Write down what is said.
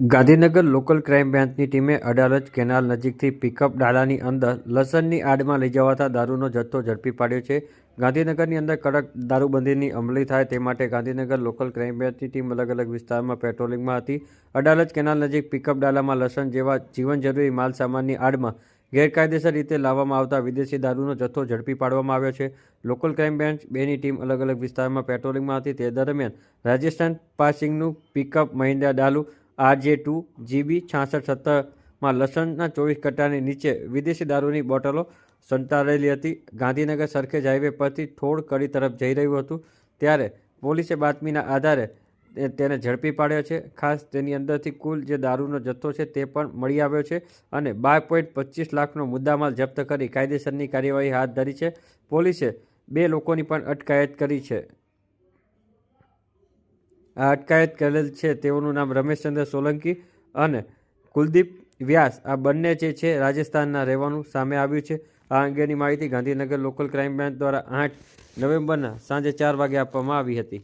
Gandhinagar local crime બ્રાન્ચની ટીમે Adalaj canal નજીકથી પિકઅપ ડાલાની અંદર લસણની આડમાં લઈ જવાતા દારૂનો જથ્થો ઝડપી પાડ્યો છે. ગાંધીનગરની અંદર કડક દારૂબંધીની અમલી થાય તે માટે ગાંધીનગર લોકલ ક્રાઇમ બ્રાન્ચની ટીમ અલગ અલગ વિસ્તારમાં પેટ્રોલિંગમાં હતી. અડાલજ કેનાલ નજીક પિકઅપ ડાલામાં લસણ જેવા જીવન જરૂરી માલ સામાનની આડમાં ગેરકાયદેસર રીતે લાવવામાં આવતા વિદેશી દારૂનો જથ્થો ઝડપી પાડવામાં આવ્યો છે. લોકલ ક્રાઇમ બ્રાન્ચ બેની ટીમ અલગ અલગ વિસ્તારમાં પેટ્રોલિંગમાં હતી. તે દરમિયાન રાજસ્થાન પાસિંગનું પિકઅપ મહિન્દ્રા ડાલુ આરજે ટુ, જીબી છાસઠ સત્તરમાં લસણના ચોવીસ કટ્ટાની નીચે વિદેશી દારૂની બોટલો સંતાડેલી હતી. ગાંધીનગર સરખેજ હાઈવે પરથી થોડ કડી તરફ જઈ રહ્યું હતું. ત્યારે પોલીસે બાતમીના આધારે તેને ઝડપી પાડ્યો છે. ખાસ તેની અંદરથી કુલ જે દારૂનો જથ્થો છે તે પણ મળી આવ્યો છે અને બાર પોઈન્ટ પચીસ લાખનો મુદ્દામાલ જપ્ત કરી કાયદેસરની કાર્યવાહી હાથ ધરી છે. પોલીસે બે લોકોની પણ અટકાયત કરી છે. અટકાયત કરેલ છે. તેઓનું નામ રમેશચંદ્ર સોલંકી અને કુલદીપ વ્યાસ. આ બંને જે છે રાજસ્થાનના રહેવાનું સામે આવ્યું છે. આ અંગેની માહિતી ગાંધીનગર લોકલ ક્રાઇમ બ્રાન્ચ દ્વારા આઠ નવેમ્બરના સાંજે ચાર વાગે આપવામાં આવી હતી.